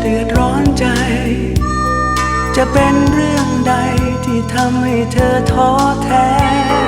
เดือดร้อนใจ จะเป็นเรื่องใดที่ทำให้เธอท้อแท้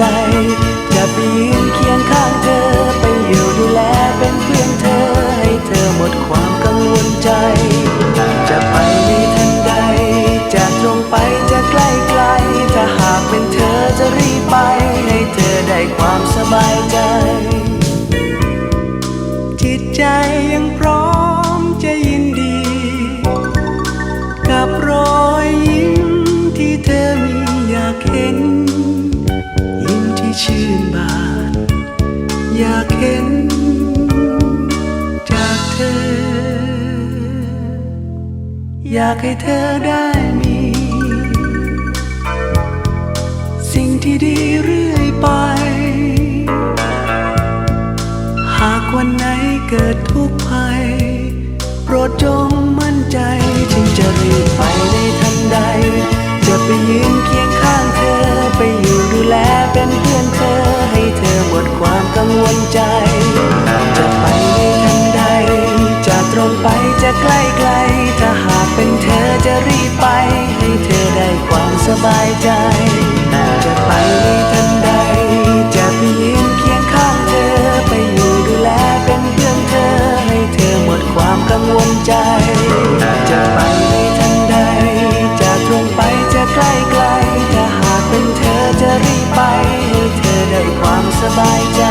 ใดจะไปยืนเคียงข้างเธอ ไปอยู่ดูแลเป็นเพื่อนเธอ ให้เธอหมดความกังวลใจ จะไปในทันใด จะตรงไปจะใกล้ไกล ถ้าหากเป็นเธอจะรีบไป ให้เธอได้ความสบายใจ จิตใจยังพร้อมจะยินดี กับรอยยิ้มที่เธอมีอยากเห็น ชื่นบาน อยากเห็นจากเธอ อยากให้เธอได้มี สิ่งที่ดีเรื่อยไป หากวันไหนเกิดทุกข์ภัย โปรดจงมั่นใจจึงจะรีบไปใน วามกังวลใจ จะไปในทันใด จะตรงไปจะใกล้ไกล ถ้าหากเป็นเธอจะรีบไป ให้เธอได้ความสบายใจ จะไปในทันใด จะไปยืนเคียงข้างเธอ ไปอยู่ดูแลเป็นเพื่อนเธอ ให้เธอหมดความกังวลใจ จะไปในทันใด จะตรงไปจะใกล้ไกล ถ้าหากเป็นเธอจะรีบไป ให้เธอได้ความสบายใจ